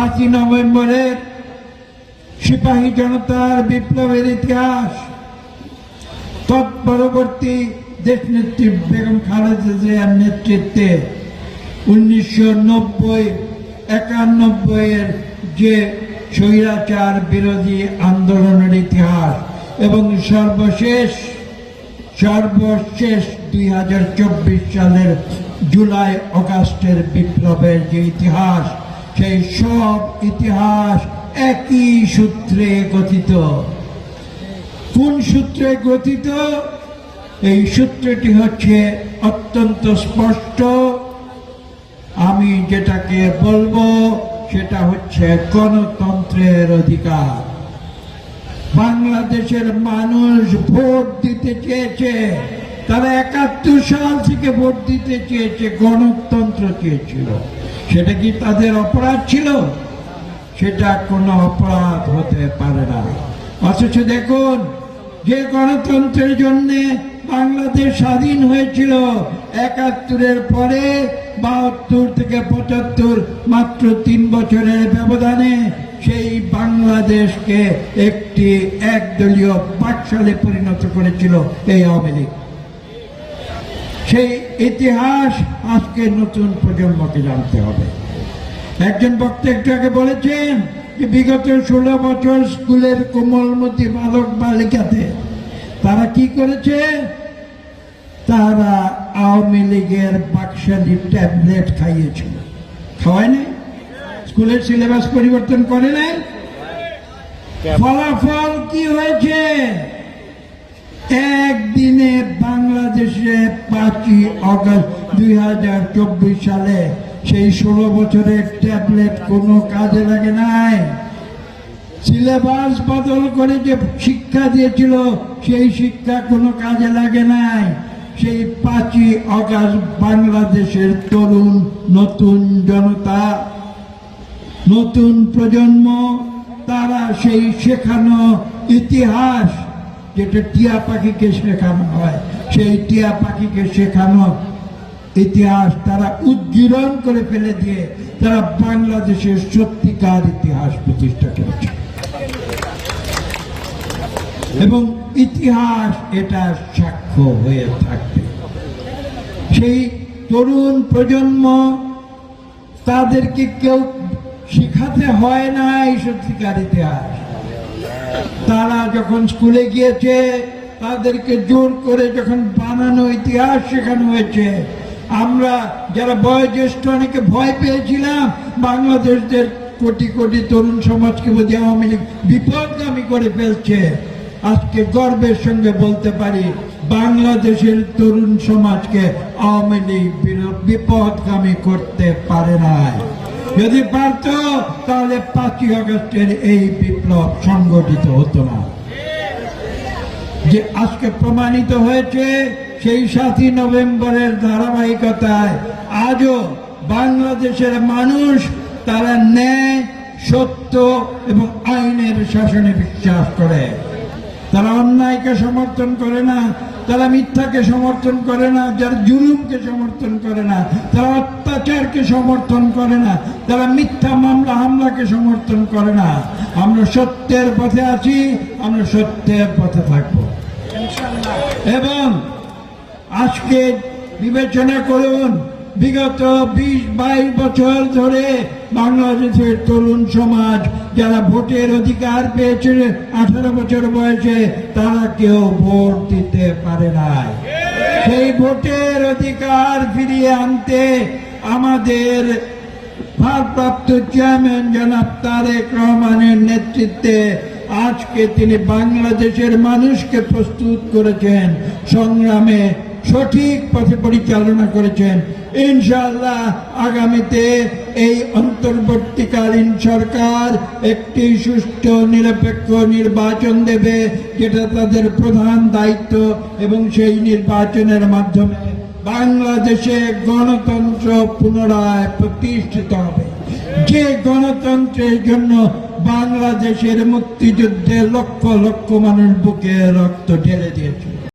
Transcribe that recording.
সাতই নভেম্বরের সিপাহী জনতার বিপ্লবের ইতিহাস। তৎপরবর্তী দেশনেত্রী বেগম খালেদা জিয়ার নেতৃত্বে উনিশশো নব্বই একানব্বই এর যে স্বৈরাচার বিরোধী আন্দোলনের ইতিহাস এবং সর্বশেষ সর্বশেষ দুই হাজার চব্বিশ সালের জুলাই অগাস্টের বিপ্লবের যে ইতিহাস সেই সব ইতিহাস একই সূত্রে গঠিত। কোন সূত্রে গঠিত? এই সূত্রটি হচ্ছে অত্যন্ত স্পষ্ট। আমি যেটাকে বলব, সেটা হচ্ছে গণতন্ত্রের অধিকার। বাংলাদেশের মানুষ ভোট দিতে চেয়েছে, তারা একাত্তর সাল থেকে ভোট দিতে চেয়েছে, গণতন্ত্র চেয়েছিল। সেটা কি তাদের অপরাধ ছিল? সেটা কোনো অপরাধ হতে পারে না। অথচ দেখুন, যে গণতন্ত্রের জন্য বাংলাদেশ স্বাধীন হয়েছিল, একাত্তরের পরে বাহাত্তর থেকে পঁচাত্তর, মাত্র তিন বছরের ব্যবধানে সেই বাংলাদেশকে একটি একদলীয় পাঠশালে পরিণত করেছিল এই আওয়ামী লীগ। সেই ইতিহাস আজকে নতুন প্রজন্মকে জানতে হবে। একজন বক্তা একটু আগে বলেছেন যে বিগত ষোলো বছর স্কুলের কোমলমতি বালক বালিকাতে তারা কি করেছে? তারা আওয়ামী লীগের বাক্সালি ট্যাবলেট খাইয়েছিল। খাওয়ায় নাই স্কুলের সিলেবাস পরিবর্তন করে নাই? ফলাফল কি হয়েছে একদিনে বাংলাদেশে পাঁচই অগস্ট দুই হাজার চব্বিশ সালে। সেই ষোলো বছরের ট্যাবলেট কোনো কাজে লাগে নাই। সিলেবাস বদল করে যে শিক্ষা দিয়েছিল, সেই শিক্ষা কোনো কাজে লাগে নাই। সেই পাঁচই অগস্ট বাংলাদেশের তরুণ নতুন জনতা, নতুন প্রজন্ম, তারা সেই শেখানো ইতিহাস, যেটা টিয়া পাখিকে শেখানো হয়। সেই টিয়া পাখিকে শেখানো, ইতিহাস তারা উদ্গীরণ করে ফেলে দিয়ে তারা বাংলাদেশের সত্যিকার ইতিহাস প্রতিষ্ঠা করেছে। এবং ইতিহাস এটা সাক্ষ্য হয়ে থাকবে। সেই তরুণ প্রজন্ম তাদেরকে কেউ শিখাতে হয় না এই সত্যিকার ইতিহাস। তারা যখন স্কুলে গিয়েছে তাদেরকে জোর করে যখন বানানো ইতিহাস শেখানো হয়েছে, আমরা যারা বয়োজ্যেষ্ঠ, অনেকে ভয় পেয়েছিলাম, বাংলাদেশদের কোটি কোটি তরুণ সমাজকে বোধ আওয়ামী লীগ বিপদগামী করে ফেলছে। আজকে গর্বের সঙ্গে বলতে পারি, বাংলাদেশের তরুণ সমাজকে আওয়ামী লীগ বিপদগামী করতে পারে নাই। যদি পারত, তাহলে পাঁচই আগস্টের এই বিপ্লব সংগঠিত হতো না। যে আজকে প্রমাণিত হয়েছে, সেই সাতই নভেম্বরের ধারাবাহিকতায় আজও বাংলাদেশের মানুষ তারা ন্যায়, সত্য এবং আইনের শাসনে বিশ্বাস করে। তারা অন্যায়কে সমর্থন করে না, তারা মিথ্যাকে সমর্থন করে না, যারা জুলুমকে সমর্থন করে না, তারা অত্যাচারকে সমর্থন করে না, তারা মিথ্যা মামলা, হামলাকে সমর্থন করে না। আমরা সত্যের পথে আছি, আমরা সত্যের পথে থাকব। এবং আজকে বিবেচনা করুন, বিগত বিশ বাইশ বছর ধরে বাংলাদেশের তরুণ সমাজ, যারা ভোটের অধিকার পেয়েছিল আঠারো বছর বয়সে, তারা কেউ ভোট দিতে পারে নাই। সেই ভোটের অধিকার ফিরিয়ে আনতে আমাদের ভারপ্রাপ্ত চেয়ারম্যান জনাব তারেক রহমানের নেতৃত্বে আজকে তিনি বাংলাদেশের মানুষকে প্রস্তুত করেছেন, সংগ্রামে সঠিক পথে পরিচালনা করেছেন। ইনশাআল্লাহ আগামীতে এই অন্তর্বর্তীকালীন সরকার একটি সুষ্ঠু, নিরপেক্ষ নির্বাচন দেবে, যেটা তাদের প্রধান দায়িত্ব এবং সেই নির্বাচনের মাধ্যমে বাংলাদেশে গণতন্ত্র পুনরায় প্রতিষ্ঠিত হবে। যে গণতন্ত্রের জন্য বাংলাদেশের মুক্তিযুদ্ধে লক্ষ লক্ষ মানুষ বুকে রক্ত ঢেলে দিয়েছে।